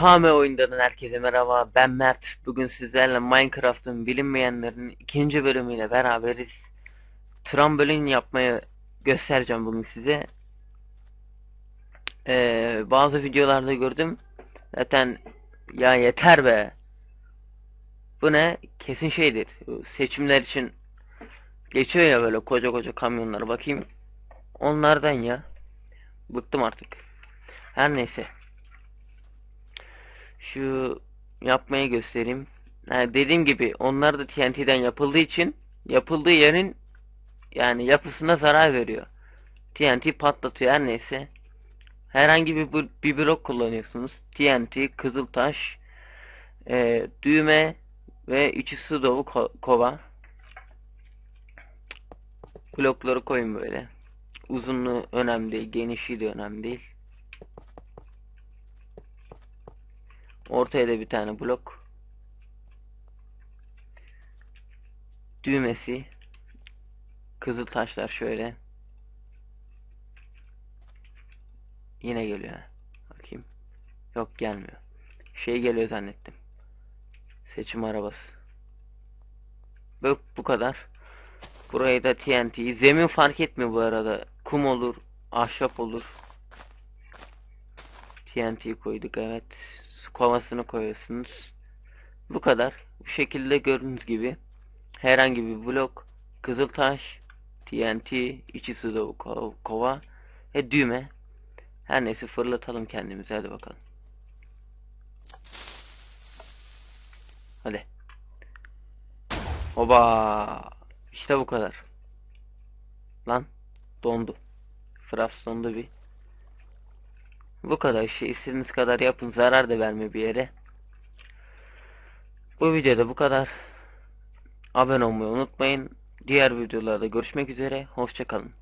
Kame oyundan herkese merhaba. Ben Mert. Bugün sizlerle Minecraft'ın bilinmeyenlerin ikinci bölümüyle beraberiz. Trambolin yapmayı göstereceğim bugün size. Ee, bazı videolarda gördüm. Zaten ya yeter be. Bu ne? Kesin şeydir. Seçimler için geçiyor ya böyle koca koca kamyonlar. Bakayım. Onlardan ya. Bıktım artık. Her neyse. Şu yapmayı göstereyim. Ha, dediğim gibi onlar da TNT'den yapıldığı için yapıldığı yerin yani yapısına zarar veriyor. TNT patlatıyor her neyse. Herhangi bir, bir blok kullanıyorsunuz. TNT, kızıltaş, e, düğme ve içi su dolu ko- kova. Blokları koyun böyle. Uzunluğu önemli değil, genişliği de önemli değil. Ortaya da bir tane blok. Düğmesi. Kızıl taşlar şöyle. Yine geliyor. Bakayım. Yok gelmiyor. Şey geliyor zannettim. Seçim arabası. Bu, bu kadar. Burayı da TNT. Zemin fark etmiyor bu arada. Kum olur, ahşap olur. TNT koyduk evet. Kovasını koyuyorsunuz. Bu kadar. Bu şekilde gördüğünüz gibi herhangi bir blok, kızıltaş, TNT, içi su ko- kova ve düğme. Her neyse fırlatalım kendimizi hadi bakalım. Hadi. Oba! İşte bu kadar. Lan dondu. Fraps dondu bir. Bu kadar işte istediğiniz kadar yapın zarar da verme bir yere. Bu videoda bu kadar. Abone olmayı unutmayın. Diğer videolarda görüşmek üzere. Hoşçakalın.